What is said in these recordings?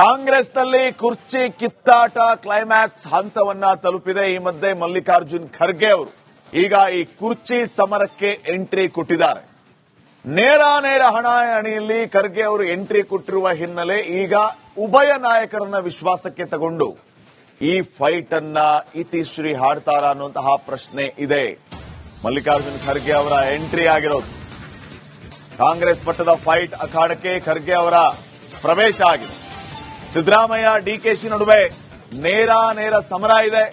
ಕಾಂಗ್ರೆಸ್ನಲ್ಲಿ ಕುರ್ಚಿ ಕಿತ್ತಾಟ ಕ್ಲೈಮ್ಯಾಕ್ಸ್ ಹಂತವನ್ನ ತಲುಪಿದೆ. ಈ ಮಧ್ಯೆ ಮಲ್ಲಿಕಾರ್ಜುನ್ ಖರ್ಗೆ ಅವರು ಈಗ ಈ ಕುರ್ಚಿ ಸಮರಕ್ಕೆ ಎಂಟ್ರಿ ಕೊಟ್ಟಿದ್ದಾರೆ. ನೇರ ನೇರ ಹಣಾಹಣಿಯಲ್ಲಿ ಖರ್ಗೆ ಅವರು ಎಂಟ್ರಿ ಕೊಟ್ಟಿರುವ ಹಿನ್ನೆಲೆ ಈಗ ಉಭಯ ನಾಯಕರನ್ನ ವಿಶ್ವಾಸಕ್ಕೆ ತಗೊಂಡು ಈ ಫೈಟ್ ಅನ್ನ ಇತಿಶ್ರೀ ಹಾಡ್ತಾರ ಅನ್ನುವಂತಹ ಪ್ರಶ್ನೆ ಇದೆ. ಮಲ್ಲಿಕಾರ್ಜುನ್ ಖರ್ಗೆ ಅವರ ಎಂಟ್ರಿ ಆಗಿರೋದು. ಕಾಂಗ್ರೆಸ್ ಪಟ್ಟದ ಫೈಟ್ ಅಖಾಡಕ್ಕೆ ಖರ್ಗೆ ಅವರ ಪ್ರವೇಶ ಆಗಿದೆ. ಸಿದ್ದರಾಮಯ್ಯ, ಡಿಕೆಶಿ ನಡುವೆ ನೇರ ನೇರ ಸಮರ ಇದೆ.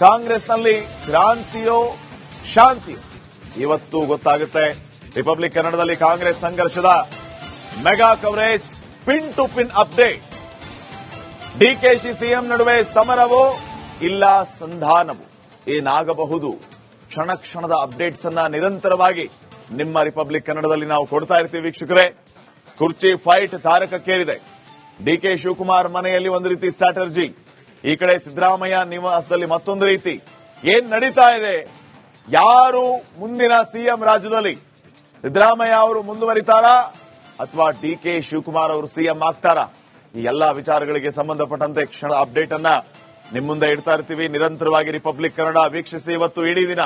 ಕಾಂಗ್ರೆಸ್ನಲ್ಲಿ ಕ್ರಾಂತಿಯೋ ಶಾಂತಿ ಇವತ್ತು ಗೊತ್ತಾಗುತ್ತೆ. ರಿಪಬ್ಲಿಕ್ ಕನ್ನಡದಲ್ಲಿ ಕಾಂಗ್ರೆಸ್ ಸಂಘರ್ಷದ mega coverage, pin to pin update. DKShi CM ನಡುವೆ ಸಮರವೋ ಇಲ್ಲ ಸಂಧಾನವೋ? ಏನಾಗಬಹುದು? ಕ್ಷಣ ಕ್ಷಣದ ಅಪ್ಡೇಟ್ಸ್ ಅನ್ನ ನಿರಂತರವಾಗಿ ನಿಮ್ಮ ರಿಪಬ್ಲಿಕ್ ಕನ್ನಡದಲ್ಲಿ ನಾವು ಕೊಡ್ತಾ ಇರ್ತೀವಿ ವೀಕ್ಷಕರೇ. ಕುರ್ಚಿ ಫೈಟ್ ತಾರಕಕ್ಕೇರಿದೆ. ಡಿಕೆ ಶಿವಕುಮಾರ್ ಮನೆಯಲ್ಲಿ ಒಂದು ರೀತಿ ಸ್ಟ್ರಾಟರ್ಜಿ ಈ ಕಡೆ ಸಿದ್ದರಾಮಯ್ಯ ನಿವಾಸದಲ್ಲಿ ಮತ್ತೊಂದು ರೀತಿ. ಏನ್ ನಡೀತಾ ಇದೆ? ಯಾರು ಮುಂದಿನ ಸಿಎಂ ರಾಜ್ಯದಲ್ಲಿ? ಸಿದ್ದರಾಮಯ್ಯ ಅವರು ಮುಂದುವರಿತಾರಾ? ಅಥವಾ ಡಿಕೆ ಶಿವಕುಮಾರ್ ಅವರು ಸಿಎಂ ಆಗ್ತಾರಾ? ಈ ಎಲ್ಲಾ ವಿಚಾರಗಳಿಗೆ ಸಂಬಂಧಪಟ್ಟಂತೆ ಕ್ಷಣ ಅಪ್ಡೇಟ್ ಅನ್ನ ನಿಮ್ಮ ಮುಂದೆ ಇಡ್ತಾ ಇರ್ತೀವಿ. ನಿರಂತರವಾಗಿ ರಿಪಬ್ಲಿಕ್ ಕನ್ನಡ ವೀಕ್ಷಿಸಿ ಇವತ್ತು ಇಡೀ ದಿನ.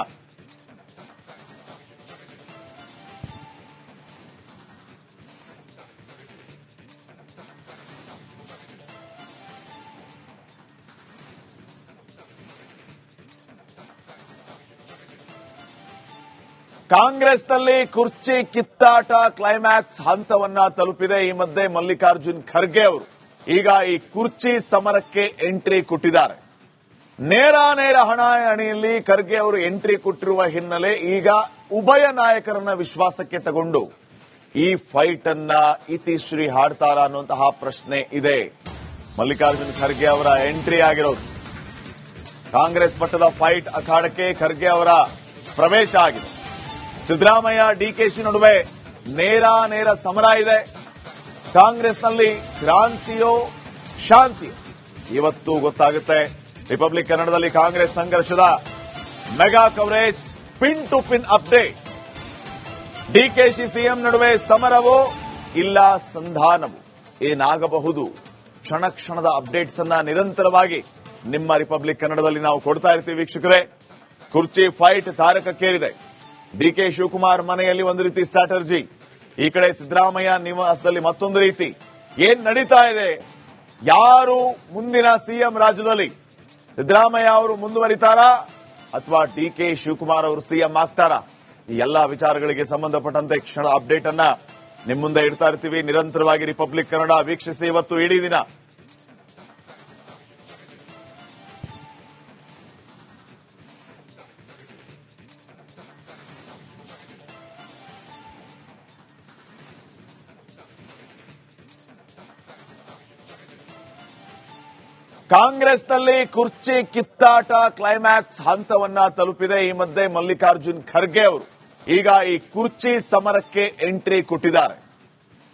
ಕಾಂಗ್ರೆಸ್ನಲ್ಲಿ ಕುರ್ಚಿ ಕಿತ್ತಾಟ ಕ್ಲೈಮ್ಯಾಕ್ಸ್ ಹಂತವನ್ನ ತಲುಪಿದೆ. ಈ ಮಧ್ಯೆ ಮಲ್ಲಿಕಾರ್ಜುನ್ ಖರ್ಗೆ ಅವರು ಈಗ ಈ ಕುರ್ಚಿ ಸಮರಕ್ಕೆ ಎಂಟ್ರಿ ಕೊಟ್ಟಿದ್ದಾರೆ. ನೇರ ನೇರ ಹಣಾಹಣಿಯಲ್ಲಿ ಖರ್ಗೆ ಅವರು ಎಂಟ್ರಿ ಕೊಟ್ಟಿರುವ ಹಿನ್ನೆಲೆ ಈಗ ಉಭಯ ನಾಯಕರನ್ನ ವಿಶ್ವಾಸಕ್ಕೆ ತಗೊಂಡು ಈ ಫೈಟ್ ಅನ್ನ ಇತಿಶ್ರೀ ಹಾಡ್ತಾರ ಅನ್ನುವಂತಹ ಪ್ರಶ್ನೆ ಇದೆ. ಮಲ್ಲಿಕಾರ್ಜುನ್ ಖರ್ಗೆ ಅವರ ಎಂಟ್ರಿ ಆಗಿರೋದು. ಕಾಂಗ್ರೆಸ್ ಪಟ್ಟದ ಫೈಟ್ ಅಖಾಡಕ್ಕೆ ಖರ್ಗೆ ಅವರ ಪ್ರವೇಶ ಆಗಿದೆ. ಸಿದ್ದರಾಮಯ್ಯ ಡಿಕೆಶಿ ನಡುವೆ ನೇರ ನೇರ ಸಮರ ಇದೆ. ಕಾಂಗ್ರೆಸ್ನಲ್ಲಿ ಕ್ರಾಂತಿಯೋ ಶಾಂತಿ ಇವತ್ತು ಗೊತ್ತಾಗುತ್ತೆ. ರಿಪಬ್ಲಿಕ್ ಕನ್ನಡದಲ್ಲಿ ಕಾಂಗ್ರೆಸ್ ಸಂಘರ್ಷದ mega coverage, pin to pin update. DKShi CM ನಡುವೆ ಸಮರವೋ ಇಲ್ಲ ಸಂಧಾನವೋ? ಏನಾಗಬಹುದು? ಕ್ಷಣ ಕ್ಷಣದ ಅಪ್ಡೇಟ್ಸ್ ಅನ್ನ ನಿರಂತರವಾಗಿ ನಿಮ್ಮ ರಿಪಬ್ಲಿಕ್ ಕನ್ನಡದಲ್ಲಿ ನಾವು ಕೊಡ್ತಾ ಇರ್ತೀವಿ ವೀಕ್ಷಕರೇ. ಕುರ್ಚಿ ಫೈಟ್ ತಾರಕಕ್ಕೇರಿದೆ. ಡಿಕೆ ಶಿವಕುಮಾರ್ ಮನೆಯಲ್ಲಿ ಒಂದು ರೀತಿ ಸ್ಟ್ರಾಟರ್ಜಿ ಈ ಕಡೆ ಸಿದ್ದರಾಮಯ್ಯ ನಿವಾಸದಲ್ಲಿ ಮತ್ತೊಂದು ರೀತಿ. ಏನ್ ನಡೀತಾ ಇದೆ? ಯಾರು ಮುಂದಿನ ಸಿಎಂ ರಾಜ್ಯದಲ್ಲಿ? ಸಿದ್ದರಾಮಯ್ಯ ಅವರು ಮುಂದುವರಿತಾರಾ? ಅಥವಾ ಡಿ ಕೆ ಶಿವಕುಮಾರ್ ಅವರು ಸಿಎಂ ಆಗ್ತಾರಾ? ಈ ಎಲ್ಲಾ ವಿಚಾರಗಳಿಗೆ ಸಂಬಂಧಪಟ್ಟಂತೆ ಕ್ಷಣ ಅಪ್ಡೇಟ್ ಅನ್ನ ನಿಮ್ಮ ಮುಂದೆ ಇಡ್ತಾ ಇರ್ತೀವಿ. ನಿರಂತರವಾಗಿ ರಿಪಬ್ಲಿಕ್ ಕನ್ನಡ ವೀಕ್ಷಿಸಿ ಇವತ್ತು ಇಡೀ ದಿನ. ಕಾಂಗ್ರೆಸ್ನಲ್ಲಿ ಕುರ್ಚಿ ಕಿತ್ತಾಟ ಕ್ಲೈಮ್ಯಾಕ್ಸ್ ಹಂತವನ್ನ ತಲುಪಿದೆ. ಈ ಮಧ್ಯೆ ಮಲ್ಲಿಕಾರ್ಜುನ್ ಖರ್ಗೆ ಅವರು ಈಗ ಈ ಕುರ್ಚಿ ಸಮರಕ್ಕೆ ಎಂಟ್ರಿ ಕೊಟ್ಟಿದ್ದಾರೆ.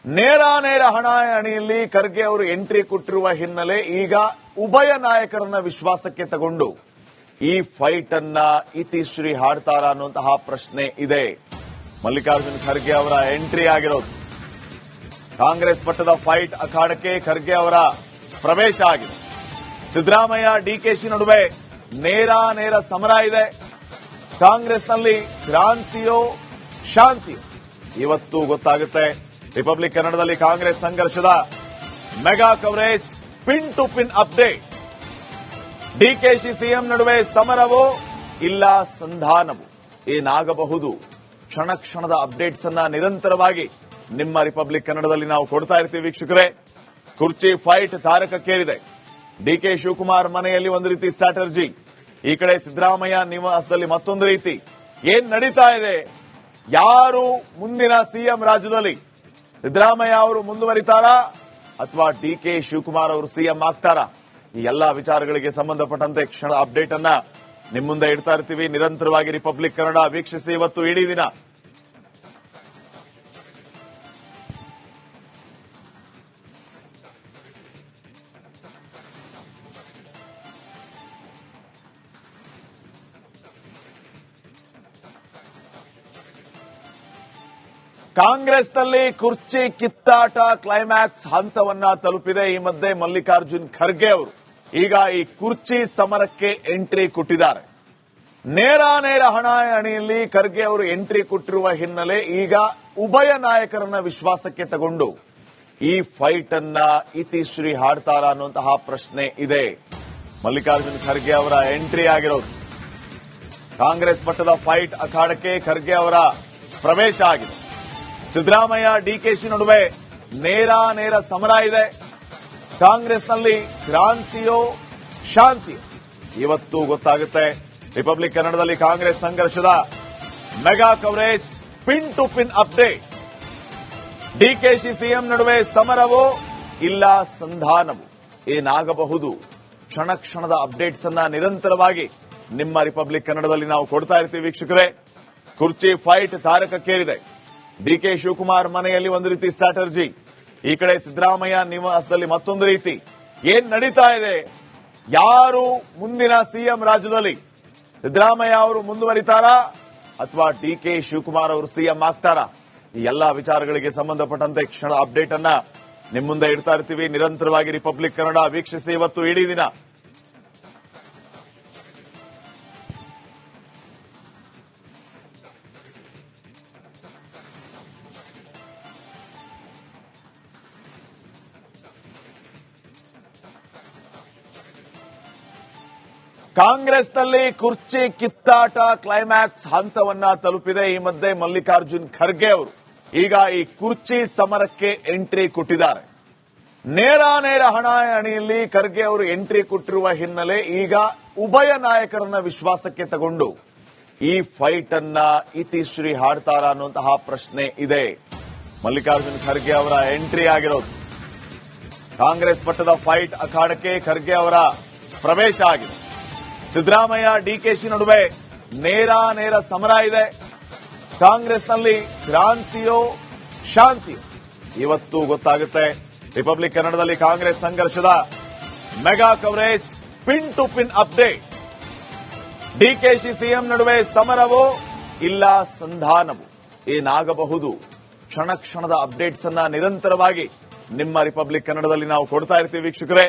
ನೇರ ನೇರ ಹಣಾಹಣಿಯಲ್ಲಿ ಖರ್ಗೆ ಅವರು ಎಂಟ್ರಿ ಕೊಟ್ಟಿರುವ ಹಿನ್ನೆಲೆ ಈಗ ಉಭಯ ನಾಯಕರನ್ನ ವಿಶ್ವಾಸಕ್ಕೆ ತಗೊಂಡು ಈ ಫೈಟ್ ಅನ್ನ ಇತಿಶ್ರೀ ಹಾಡ್ತಾರ ಅನ್ನುವಂತಹ ಪ್ರಶ್ನೆ ಇದೆ. ಮಲ್ಲಿಕಾರ್ಜುನ್ ಖರ್ಗೆ ಅವರ ಎಂಟ್ರಿ ಆಗಿರೋದು. ಕಾಂಗ್ರೆಸ್ ಪಟ್ಟದ ಫೈಟ್ ಅಖಾಡಕ್ಕೆ ಖರ್ಗೆ ಅವರ ಪ್ರವೇಶ ಆಗಿದೆ. ಸಿದ್ದರಾಮಯ್ಯ, ಡಿಕೆಶಿ ನಡುವೆ ನೇರ ನೇರ ಸಮರ ಇದೆ. ಕಾಂಗ್ರೆಸ್ನಲ್ಲಿ ಕ್ರಾಂತಿಯೋ ಶಾಂತಿ ಇವತ್ತು ಗೊತ್ತಾಗುತ್ತೆ. ರಿಪಬ್ಲಿಕ್ ಕನ್ನಡದಲ್ಲಿ ಕಾಂಗ್ರೆಸ್ ಸಂಘರ್ಷದ mega coverage, pin to pin update. DKShi CM ನಡುವೆ ಸಮರವೋ ಇಲ್ಲ ಸಂಧಾನವೋ? ಏನಾಗಬಹುದು? ಕ್ಷಣ ಕ್ಷಣದ ಅಪ್ಡೇಟ್ಸ್ ಅನ್ನ ನಿರಂತರವಾಗಿ ನಿಮ್ಮ ರಿಪಬ್ಲಿಕ್ ಕನ್ನಡದಲ್ಲಿ ನಾವು ಕೊಡ್ತಾ ಇರ್ತೀವಿ ವೀಕ್ಷಕರೇ. ಕುರ್ಚಿ ಫೈಟ್ ತಾರಕಕ್ಕೇರಿದೆ. ಡಿಕೆ ಶಿವಕುಮಾರ್ ಮನೆಯಲ್ಲಿ ಒಂದು ರೀತಿ ಸ್ಟ್ರಾಟರ್ಜಿ ಈ ಕಡೆ ಸಿದ್ದರಾಮಯ್ಯ ನಿವಾಸದಲ್ಲಿ ಮತ್ತೊಂದು ರೀತಿ. ಏನ್ ನಡೀತಾ ಇದೆ? ಯಾರು ಮುಂದಿನ ಸಿಎಂ ರಾಜ್ಯದಲ್ಲಿ? ಸಿದ್ದರಾಮಯ್ಯ ಅವರು ಮುಂದುವರಿತಾರಾ? ಅಥವಾ ಡಿಕೆ ಶಿವಕುಮಾರ್ ಅವರು ಸಿಎಂ ಆಗ್ತಾರಾ? ಈ ಎಲ್ಲಾ ವಿಚಾರಗಳಿಗೆ ಸಂಬಂಧಪಟ್ಟಂತೆ ಕ್ಷಣ ಅಪ್ಡೇಟ್ ಅನ್ನ ನಿಮ್ಮ ಮುಂದೆ ಇಡ್ತಾ ಇರ್ತೀವಿ. ನಿರಂತರವಾಗಿ ರಿಪಬ್ಲಿಕ್ ಕನ್ನಡ ವೀಕ್ಷಿಸಿ ಇವತ್ತು ಇಡೀ ದಿನ. ಕಾಂಗ್ರೆಸ್ನಲ್ಲಿ ಕುರ್ಚಿ ಕಿತ್ತಾಟ ಕ್ಲೈಮ್ಯಾಕ್ಸ್ ಹಂತವನ್ನ ತಲುಪಿದೆ. ಈ ಮಧ್ಯೆ ಮಲ್ಲಿಕಾರ್ಜುನ್ ಖರ್ಗೆ ಅವರು ಈಗ ಈ ಕುರ್ಚಿ ಸಮರಕ್ಕೆ ಎಂಟ್ರಿ ಕೊಟ್ಟಿದ್ದಾರೆ. ನೇರ ನೇರ ಹಣಾಹಣಿಯಲ್ಲಿ ಖರ್ಗೆ ಅವರು ಎಂಟ್ರಿ ಕೊಟ್ಟಿರುವ ಹಿನ್ನೆಲೆ ಈಗ ಉಭಯ ನಾಯಕರನ್ನ ವಿಶ್ವಾಸಕ್ಕೆ ತಗೊಂಡು ಈ ಫೈಟ್ ಅನ್ನ ಇತಿಶ್ರೀ ಹಾಡ್ತಾರ ಅನ್ನುವಂತಹ ಪ್ರಶ್ನೆ ಇದೆ. ಮಲ್ಲಿಕಾರ್ಜುನ್ ಖರ್ಗೆ ಅವರ ಎಂಟ್ರಿ ಆಗಿರೋದು. ಕಾಂಗ್ರೆಸ್ ಮಟ್ಟದ ಫೈಟ್ ಅಖಾಡಕ್ಕೆ ಖರ್ಗೆ ಅವರ ಪ್ರವೇಶ ಆಗಿದೆ. ಸಿದ್ದರಾಮಯ್ಯ ಡಿಕೆಶಿ ನಡುವೆ ನೇರ ನೇರ ಸಮರ ಇದೆ. ಕಾಂಗ್ರೆಸ್ನಲ್ಲಿ ಕ್ರಾಂತಿಯೋ ಶಾಂತಿ ಇವತ್ತು ಗೊತ್ತಾಗುತ್ತೆ. ರಿಪಬ್ಲಿಕ್ ಕನ್ನಡದಲ್ಲಿ ಕಾಂಗ್ರೆಸ್ ಸಂಘರ್ಷದ mega coverage, pin to pin update. DKShi CM ನಡುವೆ ಸಮರವೋ ಇಲ್ಲ ಸಂಧಾನವೋ? ಏನಾಗಬಹುದು? ಕ್ಷಣ ಕ್ಷಣದ ಅಪ್ಡೇಟ್ಸ್ ಅನ್ನ ನಿರಂತರವಾಗಿ ನಿಮ್ಮ ರಿಪಬ್ಲಿಕ್ ಕನ್ನಡದಲ್ಲಿ ನಾವು ಕೊಡ್ತಾ ಇರ್ತೀವಿ ವೀಕ್ಷಕರೇ. ಕುರ್ಚಿ ಫೈಟ್ ತಾರಕಕ್ಕೇರಿದೆ. ಡಿಕೆ ಶಿವಕುಮಾರ್ ಮನೆಯಲ್ಲಿ ಒಂದು ರೀತಿ ಸ್ಟ್ರಾಟರ್ಜಿ ಈ ಕಡೆ ಸಿದ್ದರಾಮಯ್ಯ ನಿವಾಸದಲ್ಲಿ ಮತ್ತೊಂದು ರೀತಿ. ಏನ್ ನಡೀತಾ ಇದೆ? ಯಾರು ಮುಂದಿನ ಸಿಎಂ ರಾಜ್ಯದಲ್ಲಿ? ಸಿದ್ದರಾಮಯ್ಯ ಅವರು ಮುಂದುವರಿತಾರಾ? ಅಥವಾ ಡಿ ಕೆ ಶಿವಕುಮಾರ್ ಅವರು ಸಿಎಂ ಆಗ್ತಾರಾ? ಈ ಎಲ್ಲಾ ವಿಚಾರಗಳಿಗೆ ಸಂಬಂಧಪಟ್ಟಂತೆ ಕ್ಷಣ ಅಪ್ಡೇಟ್ ಅನ್ನ ನಿಮ್ಮ ಮುಂದೆ ಇಡ್ತಾ ಇರ್ತೀವಿ. ನಿರಂತರವಾಗಿ ರಿಪಬ್ಲಿಕ್ ಕನ್ನಡ ವೀಕ್ಷಿಸಿ ಇವತ್ತು ಇಡೀ ದಿನ. ಕಾಂಗ್ರೆಸ್ನಲ್ಲಿ ಕುರ್ಚಿ ಕಿತ್ತಾಟ ಕ್ಲೈಮ್ಯಾಕ್ಸ್ ಹಂತವನ್ನ ತಲುಪಿದೆ. ಈ ಮಧ್ಯೆ ಮಲ್ಲಿಕಾರ್ಜುನ್ ಖರ್ಗೆ ಅವರು ಈಗ ಈ ಕುರ್ಚಿ ಸಮರಕ್ಕೆ ಎಂಟ್ರಿ ಕೊಟ್ಟಿದ್ದಾರೆ. ನೇರ ನೇರ ಹಣಾಹಣಿಯಲ್ಲಿ ಖರ್ಗೆ ಅವರು ಎಂಟ್ರಿ ಕೊಟ್ಟಿರುವ ಹಿನ್ನೆಲೆ ಈಗ ಉಭಯ ನಾಯಕರನ್ನ ವಿಶ್ವಾಸಕ್ಕೆ ತಗೊಂಡು ಈ ಫೈಟ್ ಅನ್ನ ಇತಿಶ್ರೀ ಹಾಡ್ತಾರ ಅನ್ನುವಂತಹ ಪ್ರಶ್ನೆ ಇದೆ. ಮಲ್ಲಿಕಾರ್ಜುನ್ ಖರ್ಗೆ ಅವರ ಎಂಟ್ರಿ ಆಗಿರೋದು. ಕಾಂಗ್ರೆಸ್ ಪಟ್ಟದ ಫೈಟ್ ಅಖಾಡಕ್ಕೆ ಖರ್ಗೆ ಅವರ ಪ್ರವೇಶ ಆಗಿದೆ. ಸಿದ್ದರಾಮಯ್ಯ, ಡಿಕೆಶಿ ನಡುವೆ ನೇರ ನೇರ ಸಮರ ಇದೆ. ಕಾಂಗ್ರೆಸ್ನಲ್ಲಿ ಕ್ರಾಂತಿಯೋ ಶಾಂತಿ ಇವತ್ತು ಗೊತ್ತಾಗುತ್ತೆ. ರಿಪಬ್ಲಿಕ್ ಕನ್ನಡದಲ್ಲಿ ಕಾಂಗ್ರೆಸ್ ಸಂಘರ್ಷದ mega coverage, pin to pin update. DKShi CM ನಡುವೆ ಸಮರವೋ ಇಲ್ಲ ಸಂಧಾನವೋ? ಏನಾಗಬಹುದು? ಕ್ಷಣ ಕ್ಷಣದ ಅಪ್ಡೇಟ್ಸ್ ಅನ್ನ ನಿರಂತರವಾಗಿ ನಿಮ್ಮ ರಿಪಬ್ಲಿಕ್ ಕನ್ನಡದಲ್ಲಿ ನಾವು ಕೊಡ್ತಾ ಇರ್ತೀವಿ ವೀಕ್ಷಕರೇ.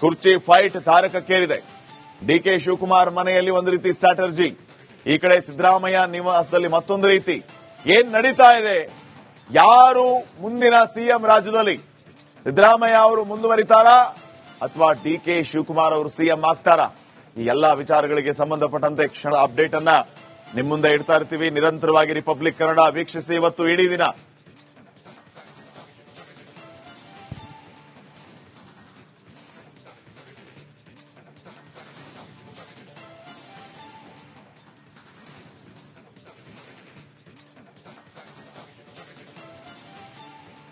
ಕುರ್ಚಿ ಫೈಟ್ ತಾರಕಕ್ಕೇರಿದೆ. ಡಿಕೆ ಶಿವಕುಮಾರ್ ಮನೆಯಲ್ಲಿ ಒಂದು ರೀತಿ ಸ್ಟ್ರಾಟರ್ಜಿ ಈ ಕಡೆ ಸಿದ್ದರಾಮಯ್ಯ ನಿವಾಸದಲ್ಲಿ ಮತ್ತೊಂದು ರೀತಿ. ಏನ್ ನಡೀತಾ ಇದೆ? ಯಾರು ಮುಂದಿನ ಸಿಎಂ ರಾಜ್ಯದಲ್ಲಿ? ಸಿದ್ದರಾಮಯ್ಯ ಅವರು ಮುಂದುವರಿತಾರಾ? ಅಥವಾ ಡಿಕೆ ಶಿವಕುಮಾರ್ ಅವರು ಸಿಎಂ ಆಗ್ತಾರಾ? ಈ ಎಲ್ಲಾ ವಿಚಾರಗಳಿಗೆ ಸಂಬಂಧಪಟ್ಟಂತೆ ಕ್ಷಣ ಅಪ್ಡೇಟ್ ಅನ್ನ ನಿಮ್ಮ ಮುಂದೆ ಇಡ್ತಾ ಇರ್ತೀವಿ. ನಿರಂತರವಾಗಿ ರಿಪಬ್ಲಿಕ್ ಕನ್ನಡ ವೀಕ್ಷಿಸಿ ಇವತ್ತು ಇಡೀ ದಿನ.